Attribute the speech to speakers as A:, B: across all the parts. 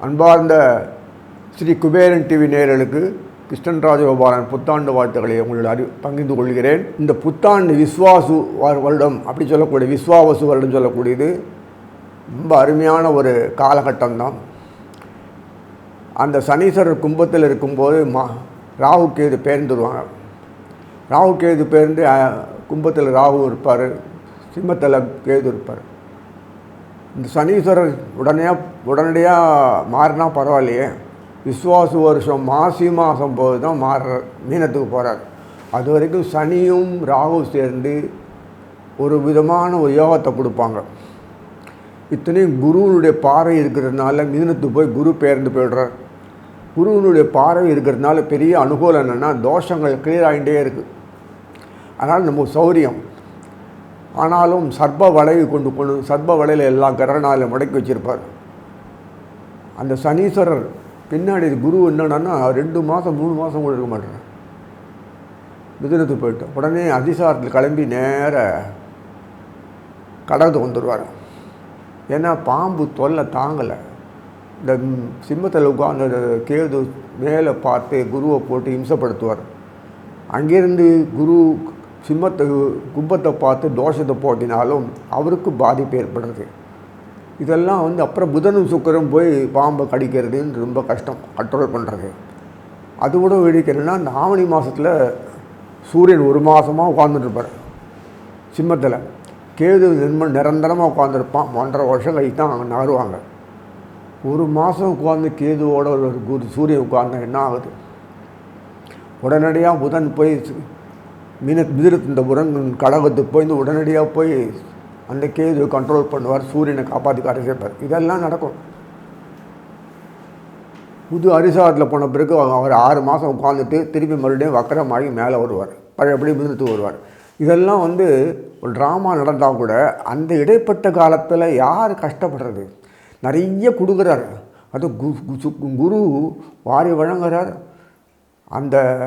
A: அன்பார்ந்த ஸ்ரீ குபேரன் டிவி நேயர்களுக்கு கிருஷ்ணன் ராஜகோபாலன் புத்தாண்டு வாழ்த்துக்களை உங்களோட அறி பகிர்ந்து கொள்கிறேன். இந்த புத்தாண்டு விஸ்வாசு வ- வருடம் அப்படி சொல்லக்கூடிய விஸ்வாவசு வருடம் சொல்லக்கூடியது ரொம்ப அருமையான ஒரு காலகட்டம் தான் அந்த சனீஸ்வரர் கும்பத்தில் இருக்கும்போது மா ராகு கேது பேர்ந்துருவாங்க ராகு கேது பேர்ந்து கும்பத்தில் ராகு இருப்பார் சிம்மத்தில் கேது இருப்பார். இந்த சனீஸ்வரர் உடனே உடனடியாக மாறினா பரவாயில்லையே. விஸ்வாசு வருஷம் மாசி மாதம் போது தான் மாறுற மீனத்துக்கு போகிறார் அது வரைக்கும் சனியும் ராகு சேர்ந்து ஒரு விதமான ஒரு யோகத்தை கொடுப்பாங்க. இத்தனையும் குருவினுடைய பார்வை இருக்கிறதுனால மீனத்துக்கு போய் குரு பேர்ந்து போயிடுறார். குருவினுடைய பார்வை இருக்கிறதுனால பெரிய அனுகூலம் என்னென்னா தோஷங்கள் கிளியர் ஆகிட்டே இருக்குது அதனால் நம்ம சௌரியம். ஆனாலும் சர்ப வளைவு கொண்டு கொண்டு சர்ப வளையில் எல்லா கிரகணாலும் முடக்கி வச்சுருப்பார். அந்த சனீஸ்வரர் பின்னாடி குரு என்னன்னா ரெண்டு மாதம் மூணு மாதம் கூட இருக்க மாட்டார். மிதுனத்துக்கு போயிட்டு உடனே அதிசாரத்தில் கிளம்பி நேர கடகத்துக்கு வந்துடுவார் ஏன்னா பாம்பு தொல்லை தாங்கலை. இந்த சிம்மத்தில் உட்கார்ந்து கேது மேலே பார்த்து குருவை போட்டு இம்சப்படுத்துவார். அங்கேருந்து குரு சிம்மத்தை கும்பத்தை பார்த்து தோஷத்தை போட்டினாலும் அவருக்கு பாதிப்பு ஏற்படுறது. இதெல்லாம் வந்து அப்புறம் புதனும் சுக்கரம் போய் பாம்பை கடிக்கிறதுன்னு ரொம்ப கஷ்டம் கண்ட்ரோல் பண்ணுறது அது கூட வெடிக்கிறதுனா இந்த ஆவணி மாதத்தில் சூரியன் ஒரு மாதமாக உட்காந்துட்டுருப்பார் சிம்மத்தில். கேது நிர்ம நிரந்தரமாக உட்காந்துருப்பான் ஒன்றரை வருஷம் கழித்து தான் அங்கே நகருவாங்க. ஒரு மாதம் உட்காந்து கேதுவோட ஒரு குரு சூரியன் உட்கார்ந்தா என்ன ஆகுது? உடனடியாக புதன் போய் மீன மிதிரத்து இந்த புதன் கடகத்துக்கு போய் இந்த உடனடியாக போய் அந்த கேது கண்ட்ரோல் பண்ணுவார் சூரியனை காப்பாற்றி காட்ட சேர்ப்பார் இதெல்லாம் நடக்கும். புது அரிசாரத்தில் போன பிறகு அவர் ஆறு மாதம் உட்காந்துட்டு திருப்பி மறுபடியும் வக்கரமாகி மேலே வருவார். பழையபடி மிதிரத்துக்கு வருவார். இதெல்லாம் வந்து ஒரு ட்ராமா நடந்தால் கூட அந்த இடைப்பட்ட காலத்தில் யார் கஷ்டப்படுறது? நிறைய கொடுக்குறாரு. அது கு கு- குரு வாரி வழங்குறார். அந்த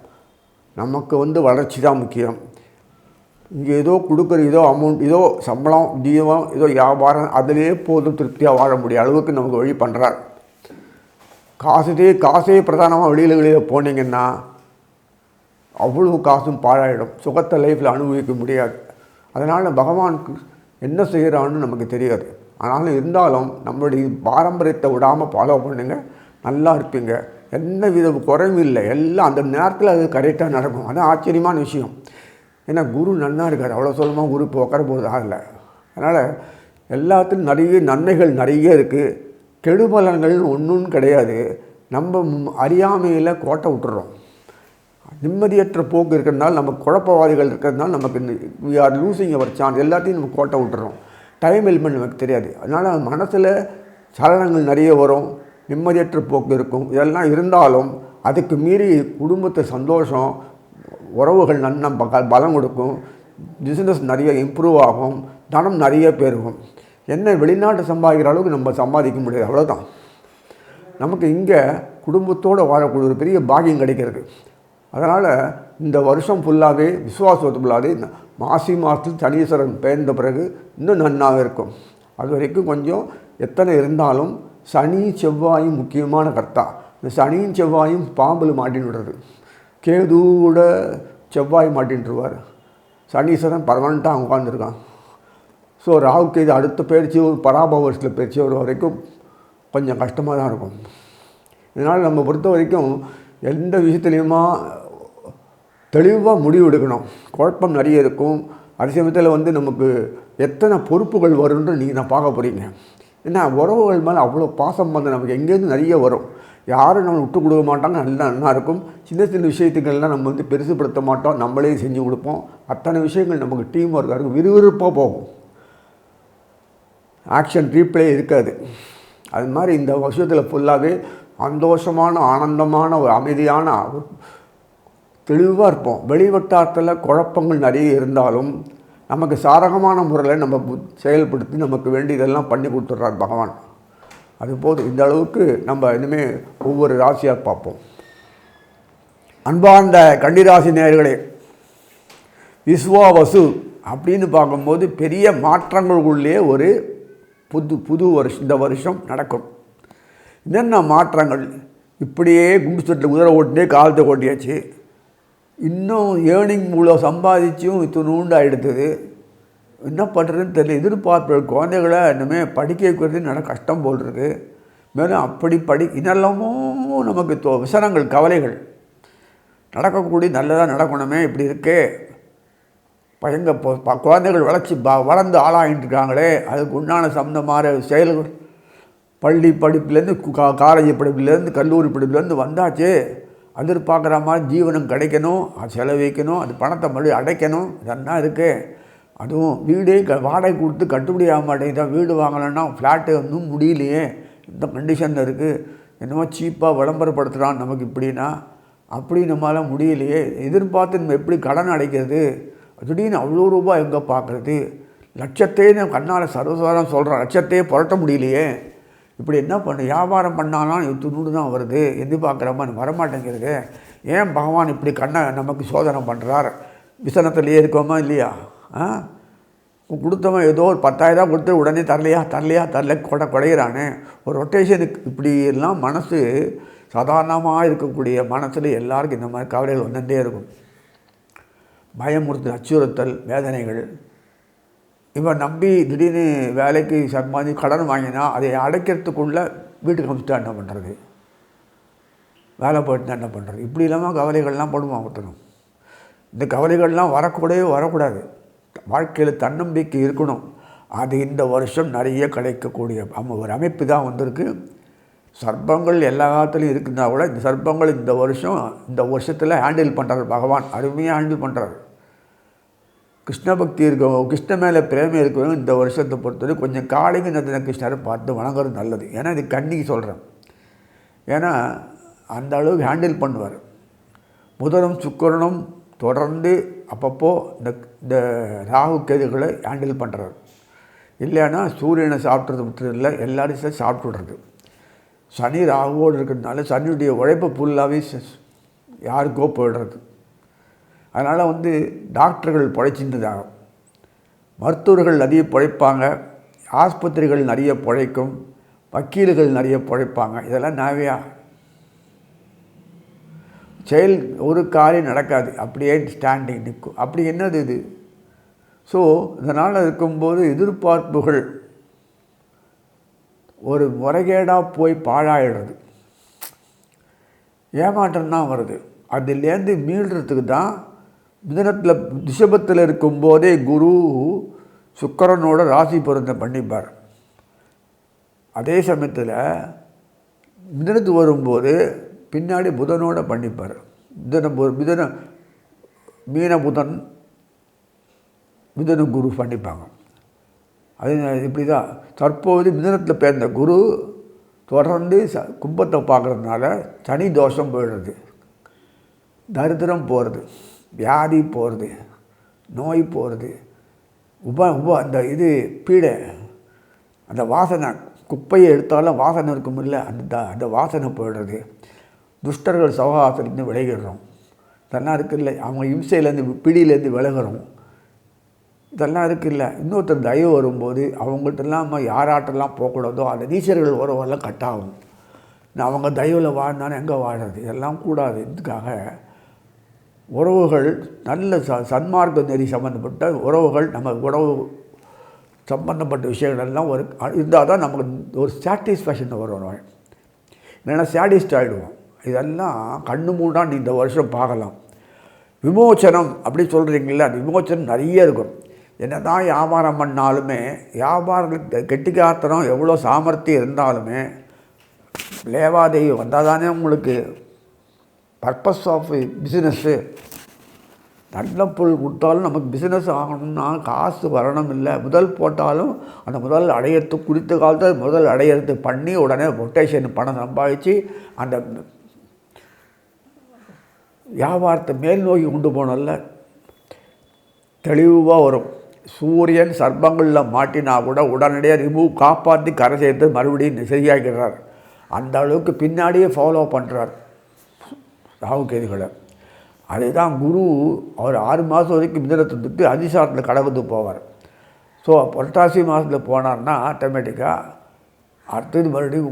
A: நமக்கு வந்து வளர்ச்சி தான் முக்கியம். இங்கே ஏதோ கொடுக்குற ஏதோ அமௌண்ட் ஏதோ சம்பளம் தீபம் ஏதோ வியாபாரம் அதிலே போதும் திருப்தியாக வாழ முடிய அளவுக்கு நமக்கு வழி பண்ணுறார் காசுதே காசே பிரதானமாக வெளியில் வெளியில் போனீங்கன்னா அவ்வளவு காசும் பாழாயிடும். சுகத்தை லைஃப்பில் அனுபவிக்க முடியாது. அதனால் பகவானுக்கு என்ன செய்கிறான்னு நமக்கு தெரியாது. ஆனாலும் இருந்தாலும் நம்மளுடைய பாரம்பரியத்தை விடாமல் ஃபாலோ பண்ணுங்க. நல்லா இருப்பீங்க. எந்த வித குறையும் இல்லை. எல்லாம் அந்த நேரத்தில் அது கரெக்டாக நடக்கும். அது ஆச்சரியமான விஷயம். ஏன்னா குரு நன்னா இருக்கார். அவ்வளோ சொல்லமாக குரு இப்போ உட்கார போகிறது ஆகல. அதனால் எல்லாத்துலையும் நிறைய நன்மைகள் நிறைய இருக்குது கெடுபலன்கள் ஒன்றும் கிடையாது. நம்ம அறியாமையில் கோட்டை விட்டுறோம். நிம்மதியற்ற போக்கு இருக்கிறதுனால நம்ம குழப்பவாதிகள் இருக்கிறதுனால நமக்கு we are losing our chance எல்லாத்தையும் நம்ம கோட்டை விட்டுறோம். டைம் எலிமெண்ட் நமக்கு தெரியாது. அதனால் மனசில் சலனங்கள் நிறைய வரும். நிம்மதியற்ற போக்கு இருக்கும். இதெல்லாம் இருந்தாலும் அதுக்கு மீறி குடும்பத்தை சந்தோஷம் உறவுகள் நன்ன பலம் கொடுக்கும். பிஸ்னஸ் நிறைய இம்ப்ரூவ் ஆகும். தனம் நிறைய பெருகும். என்ன வெளிநாட்டு சம்பாதிக்கிற அளவுக்கு நம்ம சம்பாதிக்க முடியாது. அவ்வளோதான் நமக்கு இங்கே குடும்பத்தோடு வாழக்கூடிய ஒரு பெரிய பாக்கியம் கிடைக்கிறது. அதனால் இந்த வருஷம் ஃபுல்லாகவே விசுவாசத்து ஃபுல்லாகவே மாசி மாதத்தில் சனீஸ்வரன் பெயர்ந்த பிறகு இன்னும் நன்னாக இருக்கும். அது வரைக்கும் கொஞ்சம் எத்தனை இருந்தாலும் சனி செவ்வாயும் முக்கியமான கர்த்தா. இந்த சனியும் செவ்வாயும் பாம்பில் மாட்டின்னு விடுறது. கேதுவோட செவ்வாய் மாட்டின்ட்டுருவார் சனீஸ்வரன் பர்மனண்ட்டாக உட்காந்துருக்கான் ஸோ ராகு கேது அடுத்த பயிற்சி ஒரு பராபவர்ஸில் பயிற்சி வர வரைக்கும் கொஞ்சம் கஷ்டமாக தான் இருக்கும். இதனால் நம்ம பொறுத்த வரைக்கும் எந்த விஷயத்துலையுமா தெளிவாக முடிவு எடுக்கணும். குழப்பம் நிறைய இருக்கும். அதே சமயத்தில் வந்து நமக்கு எத்தனை பொறுப்புகள் வரும்னு நீங்கள் நான் பார்க்க போகிறீங்க ஏன்னா உறவுகள் மேலே அவ்வளோ பாசம் வந்து நமக்கு எங்கேருந்து நிறைய வரும். யாரும் நம்மளை விட்டு கொடுக்க மாட்டாங்க நல்லா நல்லா இருக்கும். சின்ன சின்ன விஷயத்துக்கெல்லாம் நம்ம வந்து பெருசுப்படுத்த மாட்டோம் நம்மளே செஞ்சு கொடுப்போம். அத்தனை விஷயங்கள் நமக்கு டீம் ஒர்க்காக இருக்கும் விறுவிறுப்பாக போகும். ஆக்ஷன் ரீப்ளே இருக்காது. அது மாதிரி இந்த வருஷத்தில் ஃபுல்லாகவே சந்தோஷமான ஆனந்தமான ஒரு அமைதியான தெளிவாக இருப்போம். வெளிவட்டாரத்தில் குழப்பங்கள் நிறைய இருந்தாலும் நமக்கு சாதகமான முறையில் நம்ம செயல்படுத்தி நமக்கு வேண்டியதெல்லாம் பண்ணி கொடுத்துட்றார் பகவான். அது போதும். இந்த அளவுக்கு நம்ம இனிமேல் ஒவ்வொரு ராசியாக பார்ப்போம். அன்பார்ந்த கன்னிராசி நேர்களே விஸ்வாவசு அப்படின்னு பார்க்கும்போது பெரிய மாற்றங்களுக்குள்ளே ஒரு புது புது வருஷம் இந்த வருஷம் நடக்கும். என்னென்ன மாற்றங்கள்? இப்படியே குண்டு சட்டில் குதிரை ஓட்டினே காலத்தை ஓட்டியாச்சு. இன்னும் ஏர்னிங் மூலம் சம்பாதிச்சும் இத்தினூண்டு ஆகிடுத்தது என்ன பண்ணுறதுன்னு தெரியல. எதிர்பார்ப்பு குழந்தைகளை இன்னுமே படிக்க வைக்கிறது நல்ல கஷ்டம் போல் இருக்கு. மேலும் அப்படி படி இன்னெல்லாமும் நமக்கு தோ விசனங்கள் கவலைகள். நடக்கக்கூடிய நல்லதாக நடக்கணுமே இப்படி இருக்கே. பையங்க இப்போ ப- குழந்தைகள் வளர்ச்சி ப வளர்ந்து ஆளாகிட்டு இருக்காங்களே. அதுக்கு உண்டான சம்மந்தமான செயல்கள். பள்ளி படிப்புலேருந்து கா- காலேஜ் படிப்புலேருந்து கல்லூரி படிப்புலேருந்து வந்தாச்சு. எதிர்பார்க்குற மாதிரி ஜீவனம் கிடைக்கணும் அது செலவழிக்கணும் அது பணத்தை மறுபடியும் அடைக்கணும். இதெல்லாம் இருக்குது அதுவும் வீடே க வாடகை கொடுத்து கட்டுப்படி ஆக மாட்டேங்குதா. வீடு வாங்கலைன்னா ஃப்ளாட்டு ஒன்றும் முடியலையே. இந்த கண்டிஷனில் இருக்குது என்னமோ சீப்பாக விளம்பரப்படுத்துகிறான் நமக்கு இப்படின்னா. அப்படி நம்மளால் முடியலையே. எதிர்பார்த்து நம்ம எப்படி கடன் அடைக்கிறது? திடீர்னு அவ்வளோ ரூபாய் எங்கே பார்க்குறது லட்சத்தையே நான் கண்ணால் சர்வசாரம் சொல்கிறேன் லட்சத்தையே புரட்ட முடியலையே. இப்படி என்ன பண்ணு? வியாபாரம் பண்ணாலும் துணூடு தான் வருது. எதிர்பார்க்குற மாதிரி வரமாட்டேங்கிறது ஏன் பகவான் இப்படி கண்ணை நமக்கு சோதனை பண்ணுறார் விசனத்துலேயே இருக்கோமா இல்லையா? ஆ? கொடுத்தவன் ஏதோ ஒரு பத்தாயிரம் கொடுத்து உடனே தரலையா தரலையா தரல கொடை குடையிறானே. ஒரு ரொட்டேஷனுக்கு இப்படி எல்லாம் மனசு சாதாரணமாக இருக்கக்கூடிய மனசில் எல்லாருக்கும் இந்த மாதிரி கவலைகள் வந்துட்டே இருக்கும். பயமுறுத்தல் அச்சுறுத்தல் வேதனைகள் இவன் நம்பி திடீர்னு வேலைக்கு சம்பாதி கடன் வாங்கினா அதை அடைக்கிறதுக்குள்ளே வீட்டுக்கு அமிச்சிட்டா என்ன பண்ணுறது வேலை போயிட்டு என்ன பண்ணுறது இப்படி இல்லாமல் கவலைகள்லாம் படுவான் ஒருத்தனும்? இந்த கவலைகள்லாம் வரக்கூடவே வரக்கூடாது. வாழ்க்கையில் தன்னம்பிக்கை இருக்கணும். அது இந்த வருஷம் நிறைய கிடைக்கக்கூடிய அம ஒரு அமைப்பு தான் வந்திருக்கு. சர்ப்பங்கள் எல்லா காலத்துலையும் இருக்குன்னா கூட இந்த சர்ப்பங்கள் இந்த வருஷம் இந்த வருஷத்தில் ஹேண்டில் பண்ணுறாரு பகவான். அருமையாக ஹேண்டில் பண்ணுறாரு கிருஷ்ண பக்தி இருக்கவங்க கிருஷ்ண மேலே பிரேமை இருக்கிறவங்க இந்த வருஷத்தை பொறுத்தவரை கொஞ்சம் காலைங்க நந்தின கிருஷ்ணரை பார்த்து வணங்குறது நல்லது. ஏன்னா இது கண்ணிக்கு சொல்கிறேன் ஏன்னா அந்த அளவுக்கு ஹேண்டில் பண்ணுவார். புதனும் சுக்கரனும் தொடர்ந்து அப்பப்போ இந்த இந்த ராகு கேதுகளை ஹேண்டில் பண்ணுறாரு இல்லைன்னா சூரியனை சாப்பிட்றது மட்டும் இல்லை எல்லாரும் சேர்த்து சாப்பிட்டு சனி ராகுவோடு இருக்கிறதுனால சனியுடைய உழைப்பு ஃபுல்லாகவே யாருக்கோ போயிடுறது. அதனால் வந்து டாக்டர்கள் பழைச்சின்றதாகும் மருத்துவர்கள் நிறைய பிழைப்பாங்க ஆஸ்பத்திரிகள் நிறைய பிழைக்கும் வக்கீல்கள் நிறைய பிழைப்பாங்க இதெல்லாம் நாவையா செயல் ஒரு காரியம் நடக்காது. அப்படியே ஸ்டாண்டிங் நிற்கும். அப்படி என்னது இது? ஸோ இதனால் இருக்கும்போது எதிர்பார்ப்புகள் ஒரு முறைகேடாக போய் பாழாயிடுறது. ஏமாற்றம் தான் வருது. அதுலேருந்து மீள்றதுக்கு தான் மிதனத்தில் ரிஷபத்தில் இருக்கும்போதே குரு சுக்கரனோட ராசி பொருத்தம் பண்ணிப்பார். அதே சமயத்தில் மிதனத்து வரும்போது பின்னாடி புதனோட பண்ணிப்பார். மிதன பு- மிதன மீன புதன் மிதன குரு பண்ணிப்பாங்க. அது இப்படி தான் தற்போது மிதனத்தில் பிறந்த குரு தொடர்ந்து ச கும்பத்தை பார்க்குறதுனால சனி தோஷம் போயிடுறது தரித்திரம் போகிறது வியாதி போகிறது நோய் போகிறது உப உப அந்த இது பீடை அந்த வாசனை குப்பையை எடுத்தாலும் வாசனை இருக்கும் இல்லை அந்த த- அந்த வாசனை போயிடுறது. துஷ்டர்கள் சவகாசத்துலேருந்து விலகிடுறோம். இதெல்லாம் இருக்குல்ல அவங்க இம்சையிலேருந்து பிடியிலேருந்து விலகிறோம். இதெல்லாம் இருக்குல்ல இன்னொருத்தர் தயவு வரும்போது அவங்கள்ட்டெல்லாம் நம்ம யாராட்டெல்லாம் போகக்கூடாதோ அந்த நீச்சர்கள் உறவெல்லாம் கட் ஆகும் நான் அவங்க தயவில் வாழ்ந்தானே எங்கே வாழறது? இதெல்லாம் கூடாது. இதுக்காக உறவுகள் நல்ல ச சன்மார்க்க நெறி சம்மந்தப்பட்ட உறவுகள் நம்ம உறவு சம்பந்தப்பட்ட விஷயங்கள் எல்லாம் ஒரு இருந்தால் தான் நமக்கு ஒரு சாட்டிஸ்ஃபேக்ஷன் வரும் இல்லைன்னா சாடிஸ்ட் ஆகிடுவோம் இதெல்லாம் கண்ணு மூடாண்டு இந்த வருஷம் பார்க்கலாம். விமோச்சனம் அப்படி சொல்கிறீங்களா அந்த விமோச்சனம் நிறைய இருக்கும். என்ன தான் வியாபாரம் பண்ணாலுமே வியாபாரம் கெட்டிக்காத்தனம் எவ்வளோ சாமர்த்தியம் இருந்தாலுமே லேவாதேவி வந்தால் தானே உங்களுக்கு பர்பஸ் ஆஃப் பிஸ்னஸ்ஸு நல்ல பொருள் கொடுத்தாலும் நமக்கு பிஸ்னஸ் ஆகணும்னா காசு வரணும் இல்லை முதல் போட்டாலும் அந்த முதல் அடையிறது குறித்த காலத்தில் முதல் அடையிறது பண்ணி உடனே ரொட்டேஷன் பணம் சம்பாதிச்சு அந்த வியாபாரத்தை மேல் நோக்கி கொண்டு போனல தெளிவாக வரும். சூரியன் சர்ப்பங்களில் மாட்டினா கூட உடனடியாக ரிமூவ் காப்பாற்றி கரை சேர்த்து மறுபடியும் சரியாக்கிறார். அந்த அளவுக்கு பின்னாடியே ஃபாலோ பண்ணுறார் ராகு கேதுகளை அதுதான் குரு அவர் ஆறு மாதம் வரைக்கும் மிதனத்தை விட்டு அதிசாரத்தில் கடவுந்து போவார். ஸோ புரட்டாசி மாதத்தில் போனார்னா ஆட்டோமேட்டிக்காக அடுத்தது மறுபடியும்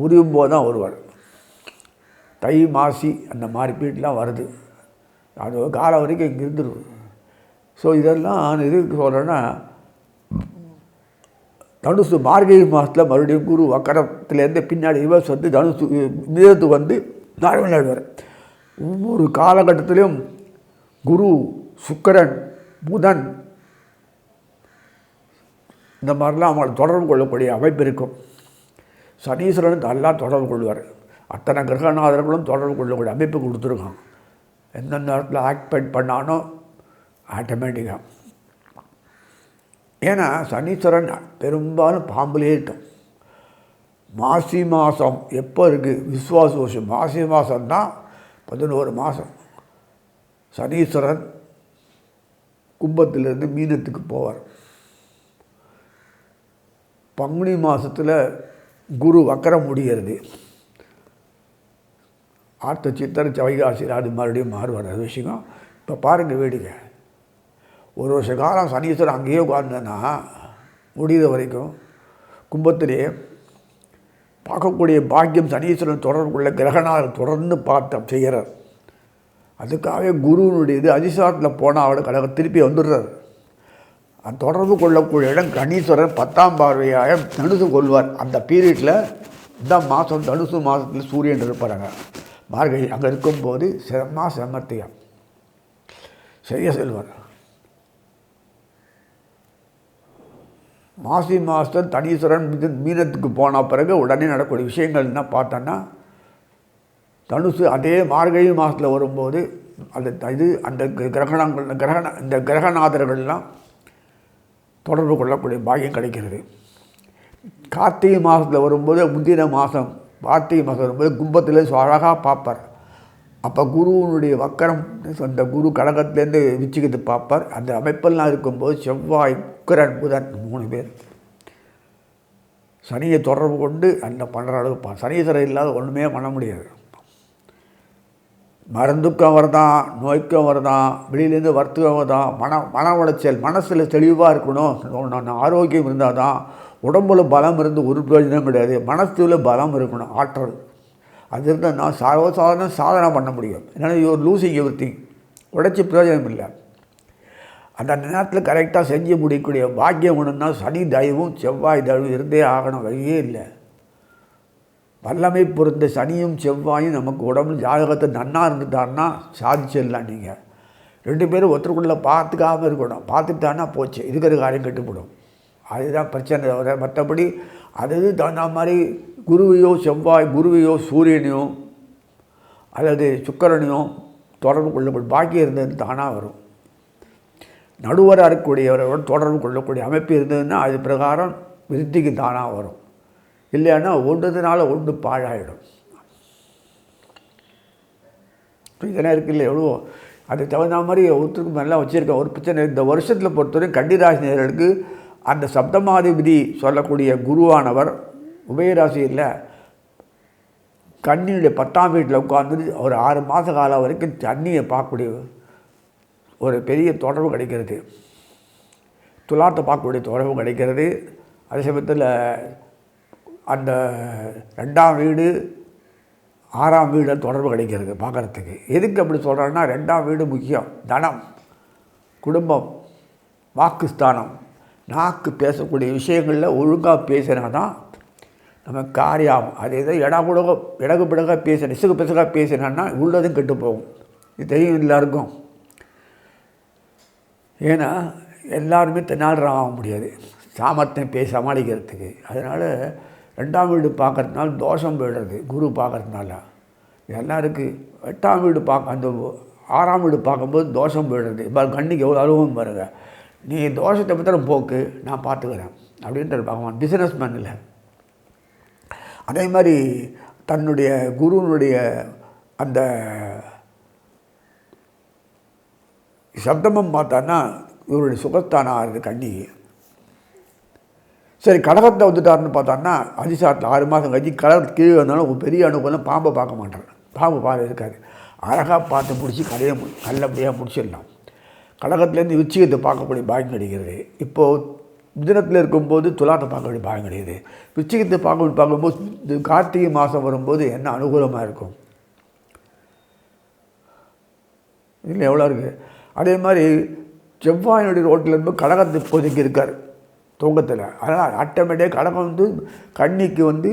A: முடியும் போது தான் வருவார். தை மாசி அந்த மாதிரி பீட்லாம் வருது. அது காலம் வரைக்கும் இங்கே இருந்துருவோம் ஸோ இதெல்லாம் நான் எதுக்கு சொல்கிறேன்னா தனுசு மார்கழி மாதத்தில் மறுபடியும் குரு வக்கரத்துலேருந்து பின்னாடி ரிவர்ஸ் வந்து தனுசு மிதத்துக்கு வந்து நார்மல் ஆடுவார் ஒவ்வொரு காலகட்டத்திலும் குரு சுக்கரன் புதன் இந்த மாதிரிலாம் அவங்களை தொடர்பு கொள்ளக்கூடிய அமைப்பு இருக்கும். சனீஸ்வரன் நல்லா தொடர்பு கொள்வார். அத்தனை கிரகநாதர்களும் தொடர்பு கொள்ளக்கூடிய அமைப்பு கொடுத்துருக்கான். எந்தெந்த நேரத்தில் ஆக்டிவேட் பண்ணானோ ஆட்டோமேட்டிக்காக ஏன்னா சனீஸ்வரன் பெரும்பாலும் பாம்புலேயே இருக்கும். மாசி மாதம் எப்போ இருக்குது விஸ்வாச வருஷம். மாசி மாதம்தான் பதினோரு மாதம் சனீஸ்வரன் கும்பத்திலேருந்து மீனத்துக்கு போவார். பங்குனி மாதத்தில் குரு வக்கரம் முடிகிறது ஆர்த்த சித்தர் சவைகாசி அது மறுபடியும் மாறுவார் அது விஷயம். இப்போ பாருங்கள் வேடிக்கை. ஒரு வருஷ காலம் சனீஸ்வரன் அங்கேயே உட்கார்ந்தேன்னா முடிகிற வரைக்கும் கும்பத்திலேயே பார்க்கக்கூடிய பாக்கியம் சனீஸ்வரன் தொடர்புள்ள கிரகநாதர் தொடர்ந்து பார்த்த செய்கிறார். அதுக்காகவே குருவினுடைய இது அதிசாரத்தில் போனால் அவட கழக திருப்பி வந்துடுறார். அந்த தொடர்பு கொள்ளக்கூடிய இடம் கணீஸ்வரர் பத்தாம் பார்வையாக தனுசு கொள்வார். அந்த பீரியடில் இந்த மாதம் தனுசு மாதத்தில் சூரியன் இருப்பாருங்க. மார்கழி அங்கே இருக்கும்போது சிரமா செமர்த்தியம் செய்ய செல்வார். மாசி மாதம் தனீஸ்வரன் மீது மீனத்துக்கு போன பிறகு உடனே நடக்கூடிய விஷயங்கள் என்ன பார்த்தோன்னா தனுசு அதே மார்கழி மாதத்தில் வரும்போது அந்த இது அந்த கிரகணங்கள் கிரகண இந்த கிரகநாதர்கள்லாம் தொடர்பு கொள்ளக்கூடிய பாக்கியம் கிடைக்கிறது. கார்த்திகை மாதத்தில் வரும்போது முந்தின மாதம் கார்த்திகை மாதம் வரும்போது கும்பத்தில் அழகாக பார்ப்பார். அப்போ குருவனுடைய வக்கரம் அந்த குரு கழகத்துலேருந்து விச்சுக்கிட்டு பார்ப்பார். அந்த அமைப்பெல்லாம் இருக்கும்போது செவ்வாய் உக்கரன் புதன் மூணு பேர். சனியை தொடர்பு கொண்டு அந்த பண்ணுற அளவுக்கு சனீஸ்வரர் இல்லாத ஒன்றுமே பண்ண முடியாது. மருந்துக்கும் வருதான் நோய்க்கும் வருதான் வெளியிலேருந்து வர்த்தகம் வருதான் மன மன உளைச்சல் மனசில் தெளிவாக இருக்கணும். ஆரோக்கியம் இருந்தால் தான் உடம்புல பலம் இருந்து ஒரு பிரயோஜனம் கிடையாது. மனசுல பலம் இருக்கணும் ஆற்றல். அது இருந்தால் நான் சர்வசாதாரண சாதனை பண்ண முடியும். ஏன்னா யூர் லூசிங் எவ்ரி திங் உடைச்சி பிரயோஜனம் இல்லை. அந்த நேரத்தில் கரெக்டாக செஞ்சு முடியக்கூடிய பாக்கியம் ஒன்றுன்னா சனி தயவும் செவ்வாய் தயவும் இருந்தே ஆகணும். வழியே இல்லை. வல்லமை பொருந்த சனியும் செவ்வாயும் நமக்கு உடம்புல ஜாதகத்தை நன்னாக இருந்துட்டாருன்னா சாதிச்சிடலாம் நீங்கள் ரெண்டு பேரும் ஒருத்தருக்குள்ளே பார்த்துக்காமல் இருக்கணும். பார்த்துட்டான்னா போச்சு. இருக்கிற காரியம் கெட்டுப்படும் அதுதான் பிரச்சனை தவிர மற்றபடி அது தகுந்த மாதிரி குருவையோ செவ்வாய் குருவையோ சூரியனையோ அல்லது சுக்கரனையோ தொடர்பு கொள்ளக்கூடிய பாக்கியம் இருந்தது தானாக வரும். நடுவராக இருக்கக்கூடியவரோட தொடர்பு கொள்ளக்கூடிய அமைப்பு இருந்ததுன்னா அது பிரகாரம் விருத்திக்கு தானாக வரும். இல்லைன்னா ஒன்றதுனால ஒன்று பாழாயிடும். இதெல்லாம் இருக்குல்ல எவ்வளோ அதுக்கு தகுந்த மாதிரி ஒருத்தருக்கு நல்லா வச்சுருக்கேன் ஒரு பிரச்சனை இந்த வருஷத்தில் பொறுத்தவரை கண்டிராசினியர்களுக்கு அந்த சப்தமாதிபதி சொல்லக்கூடிய குருவானவர் உபயராசியில் கண்ணினுடைய பத்தாம் வீட்டில் உட்காந்து ஒரு ஆறு மாத காலம் வரைக்கும் தண்ணியை பார்க்கக்கூடிய ஒரு பெரிய தொடர்பு கிடைக்கிறது. துலாத்தை பார்க்கக்கூடிய தொடர்பு கிடைக்கிறது. அதே சமயத்தில் அந்த ரெண்டாம் வீடு ஆறாம் வீடு தொடர்பு கிடைக்கிறது பார்க்குறதுக்கு. எதுக்கு அப்படி சொல்கிறேன்னா ரெண்டாம் வீடு முக்கியம். தனம் குடும்பம் வாக்குஸ்தானம் நாக்கு பேசக்கூடிய விஷயங்களில் ஒழுங்காக பேசினா தான் நம்ம காரியம் அது ஏதோ இடா குடக இடகு பிடகாக பேச இசுகு பிசுகாக பேசினான்னா உள்ளதும் கெட்டு போகும். இது தெரியும் எல்லாருக்கும். ஏன்னா எல்லாருமே தென்னாடுற ஆக முடியாது. சாமர்த்தியம் பேச சமாளிக்கிறதுக்கு. அதனால் ரெண்டாம் வீடு பார்க்கறதுனால தோஷம் போயிடுறது குரு பார்க்கறதுனால. இதெல்லாம் இருக்குது எட்டாம் வீடு பார்க்க அந்த ஆறாம் வீடு பார்க்கும்போது தோஷம் போயிடுறது. இப்போ கண்ணுக்கு எவ்வளோ அனுபவம் பாருங்கள் நீ தோஷத்தை பற்றின போக்கு நான் பார்த்துக்கிறேன். அப்படின்ட்டு பகவான் பிஸ்னஸ் மேன் இல்லை. அதே மாதிரி தன்னுடைய குருனுடைய அந்த சப்தமம் பார்த்தான்னா இவருடைய சுகஸ்தானம் ஆகுது கண்ணி. சரி கடகத்தை வந்துட்டாருன்னு பார்த்தான்னா அதிசாரத்தில் ஆறு மாதம் கழிச்சு கடகத்து கீழே வந்தாலும் ஒரு பெரிய அனுகூலம் பாம்பை பார்க்க மாட்டார். பாம்பு பாரு இருக்காது. அழகாக பார்த்து பிடிச்சி கடையை நல்லபடியாக முடிச்சிடலாம். கடகத்துலேருந்து உச்சிகத்தை பார்க்கக்கூடிய பாயம் கிடைக்கிறது. இப்போது மிதனத்தில் இருக்கும்போது துலாத்தை பார்க்கக்கூடிய பாயம் கிடையாது விச்சிகத்தை பார்க்க பார்க்கும்போது இந்த கார்த்திகை மாதம் வரும்போது என்ன அனுகூலமாக இருக்கும்? இதில் எவ்வளோ இருக்குது அதே மாதிரி செவ்வாயினுடைய ரோட்டில் இருந்து கடகத்து இப்போதைக்கு இருக்கார் தூங்கத்தில் அதனால் ஆட்டோமேட்டிக்காக கடகம் வந்து கன்னிக்கு வந்து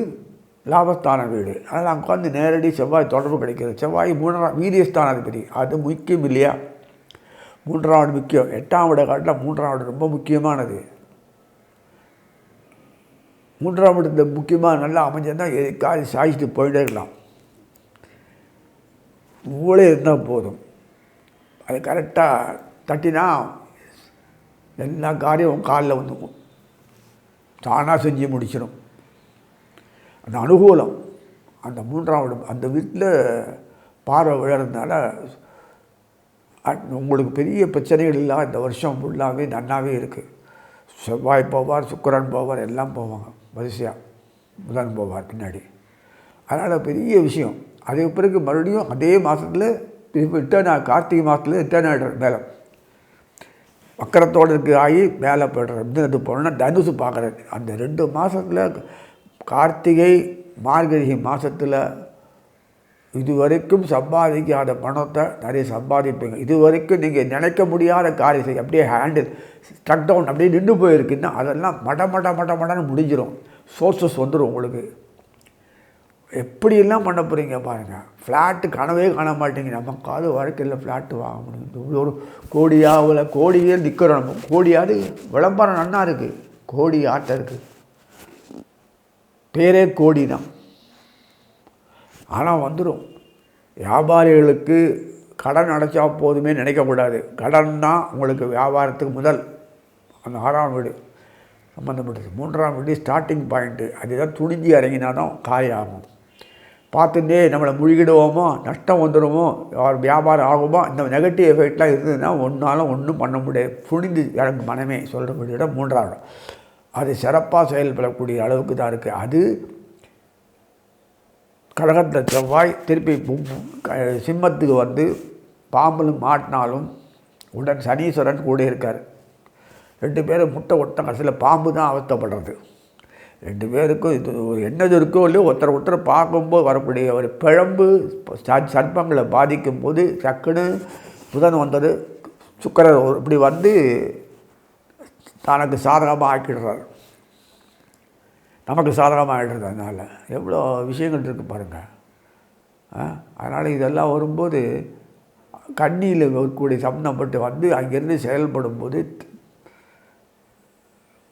A: லாபஸ்தான வீடு. அதனால் அங்கே உட்காந்து நேரடி செவ்வாய் தொடர்பு கிடைக்கிறது. செவ்வாய் மூன்றாம் வீரியஸ்தானாதிபதி அது முக்கியம் இல்லையா? மூன்றாம் வீடு முக்கியம். எட்டாம் வீடை காட்டில் மூன்றாம் வீடு ரொம்ப முக்கியமானது. மூன்றாம் வீடு முக்கியமாக நல்லா அமைஞ்சிருந்தால் காலை சாய்ச்சிட்டு போயிட்டே இருக்கலாம். மூளை இருந்தால் போதும். அது கரெக்டாக தட்டினா எல்லா காரியமும் காலில் வந்து தானாக செஞ்சு முடிச்சிடும் அந்த அனுகூலம். அந்த மூன்றாவது அந்த வீட்டில் பார்வை விழறதுனால உங்களுக்கு பெரிய பிரச்சனைகள் இல்லாத இந்த வருஷம் ஃபுல்லாகவே நன்னாவே இருக்குது செவ்வாய் போவார் சுக்கரன் போவார் எல்லாம் போவாங்க. வரிசையாக புதன் போவார் பின்னாடி. அதனால் பெரிய விஷயம். அதுக்கு பிறகு மறுபடியும் அதே மாதத்தில் ரிட்டர்ன் கார்த்திகை மாதத்தில் ரிட்டர்ன் ஆகிடுற மேலே. வக்கரத்தோடு இருக்கு ஆகி மேலே போய்டுறார். இது போனோன்னா தனுசு பார்க்குறது அந்த ரெண்டு மாதத்தில் கார்த்திகை மார்கழி மாதத்தில் இதுவரைக்கும் சம்பாதிக்காத பணத்தை நிறைய சம்பாதிப்பீங்க. இதுவரைக்கும் நீங்கள் நினைக்க முடியாத காரியம் அப்படியே ஹேண்டில் ஸ்டக் டவுன் அப்படியே நின்று போயிருக்குன்னா அதெல்லாம் மட மட மட மடன்னு முடிஞ்சிடும் சோர்சஸ் வந்துடும் உங்களுக்கு. எப்படியெல்லாம் பண்ண போகிறீங்க பாருங்கள் ஃப்ளாட்டு கனவே காண மாட்டீங்க. நமக்காவது வாழ்க்கையில் ஃப்ளாட்டு வாங்க முடியும். இவ்வளோ ஒரு கோடியாவில் இவ்வளோ கோடியே நிற்கிறோம் நம்ம. கோடியாவது விளம்பரம் நன்னா இருக்குது கோடி ஆட்டம் இருக்குது பேரே கோடி தான் ஆனால் வந்துடும் வியாபாரிகளுக்கு கடன் அடைச்சா போதுமே நினைக்கக்கூடாது. கடன் தான் உங்களுக்கு வியாபாரத்துக்கு முதல் அந்த ஆறாம் வீடு சம்மந்தப்பட்டது மூன்றாம் வீடு ஸ்டார்டிங் பாயிண்ட்டு அதுதான் துணிஞ்சு இறங்கினா தான் காரியம் பார்த்துட்டே நம்மளை முழுகிடுவோமோ நஷ்டம் வந்துடுமோ யார் வியாபாரம் ஆகுமோ இந்த நெகட்டிவ் எஃபெக்ட்லாம் இருந்ததுன்னா ஒன்றாலும் ஒன்றும் பண்ண முடியாது. புனிந்து இறங்கு மனமே சொல்கிறக்கூடிய இடம் மூன்றாம் அது சிறப்பாக செயல்படக்கூடிய அளவுக்கு தான் இருக்குது அது கழகத்தை செவ்வாய் திருப்பி சிம்மத்துக்கு வந்து பாம்பில் மாட்டினாலும் உடன் சனீஸ்வரன் கூட இருக்கார் ரெண்டு பேரும் முட்டை ஒட்ட கடைசியில் பாம்பு தான் அவஸ்தப்படுறது. ரெண்டு பேருக்கும் இது ஒரு என்னது இருக்கோ இல்லையோ ஒருத்தர் ஒருத்தர் பார்க்கும்போது வரக்கூடிய ஒரு பிழம்பு ச- சர்ப்பங்களை பாதிக்கும் போது டக்குன்னு புதன் வந்தது சுக்கரர் இப்படி வந்து தனக்கு சாதகமாக ஆக்கிடுறார். நமக்கு சாதகமாக ஆகிடுறது அதனால். எவ்வளோ விஷயங்கள் இருக்குது பாருங்கள் அதனால் இதெல்லாம் வரும்போது கண்ணியில் இருக்கக்கூடிய சம்மந்தப்பட்டு வந்து அங்கேருந்து செயல்படும் போது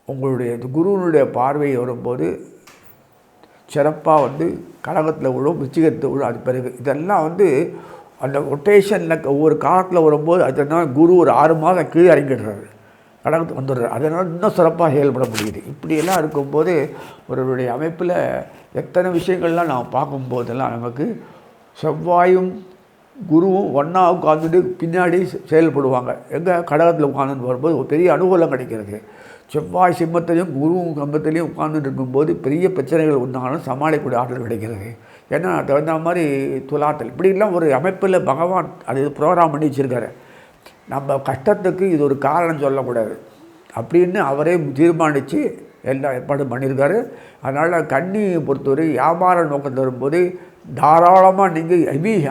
A: உங்களுடைய குருவனுடைய குருவினுடைய பார்வை வரும்போது சிறப்பாக வந்து கடகத்தில் விழும் விச்சிகத்தில் விழும் அது பிறகு இதெல்லாம் வந்து அந்த ரொட்டேஷனில் ஒவ்வொரு காலத்தில் வரும்போது அதனால் குரு ஒரு ஆறு மாதம் கீழே இறங்கிடுறாரு. கடகத்துக்கு வந்துடுறார் அதனால் இன்னும் சிறப்பாக செயல்பட முடியுது. இப்படியெல்லாம் இருக்கும்போது ஒருவருடைய அமைப்பில் எத்தனை விஷயங்கள்லாம் நாம் பார்க்கும்போதெல்லாம் நமக்கு செவ்வாயும் குருவும் ஒன்றா உட்காந்துட்டு பின்னாடி செ- செயல்படுவாங்க. எங்கே கடகத்தில் உட்காந்துட்டு வரும்போது ஒரு பெரிய அனுகூலம் கிடைக்கிறது. செவ்வாய் சிம்மத்திலையும் குருவும் கம்பத்திலையும் உட்கார்ந்துட்டு இருக்கும்போது பெரிய பிரச்சனைகள் உண்டாலும் சமாளிக்கக்கூடிய ஆற்றல் கிடைக்கிறது. ஏன்னா தகுந்த மாதிரி துலாத்தல். இப்படிலாம் ஒரு அமைப்பில் பகவான் அது ப்ரோக்ராம் பண்ணி வச்சுருக்காரு. நம்ம கஷ்டத்துக்கு இது ஒரு காரணம் சொல்லக்கூடாது. அப்படின்னு அவரே தீர்மானித்து எல்லா ஏற்பாடும் பண்ணியிருக்காரு. அதனால் கண்ணியை பொறுத்தவரை வியாபார நோக்கம் வரும்போது தாராளமாக நீங்கள் ஹெவி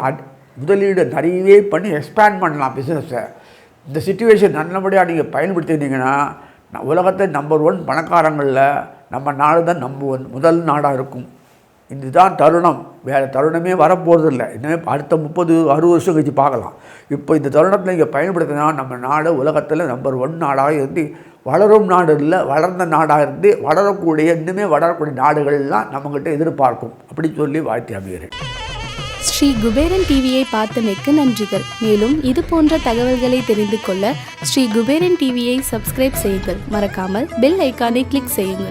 A: முதலீடு நிறையவே பண்ணி எக்ஸ்பேண்ட் பண்ணலாம் பிஸ்னஸை இந்த சுச்சுவேஷன் நல்லபடியாக நீங்கள் பயன்படுத்தினீங்கன்னா ந- உலகத்தை நம்பர் ஒன் பணக்காரங்களில் நம்ம நாடு தான் நம்பர் ஒன் முதல் நாடாக இருக்கும். இதுதான் தருணம். வேறு தருணமே வரப்போகிறதில்ல இன்னுமே அடுத்த முப்பது அறுபது வருஷம் கழிச்சு பார்க்கலாம். இப்போ இந்த தருணத்தில் இங்கே பயன்படுத்தினா நம்ம நாடு உலகத்தில் நம்பர் ஒன் நாடாக இருந்து வளரும் நாடு இல்லை வளர்ந்த நாடாக இருந்து வளரக்கூடிய இன்னுமே வளரக்கூடிய நாடுகள்லாம் நம்மக்கிட்ட எதிர்பார்க்கும். அப்படி சொல்லி வாழ்த்தி அமைகிறேன்.
B: ஸ்ரீ குபேரன் டிவியை பார்த்தமைக்கு நன்றிகள். மேலும் இது போன்ற தகவல்களை தெரிந்து கொள்ள ஸ்ரீ குபேரன் டிவியை சப்ஸ்கிரைப் செய்யுங்கள். மறக்காமல் பெல் ஐக்கானை கிளிக் செய்யுங்கள்.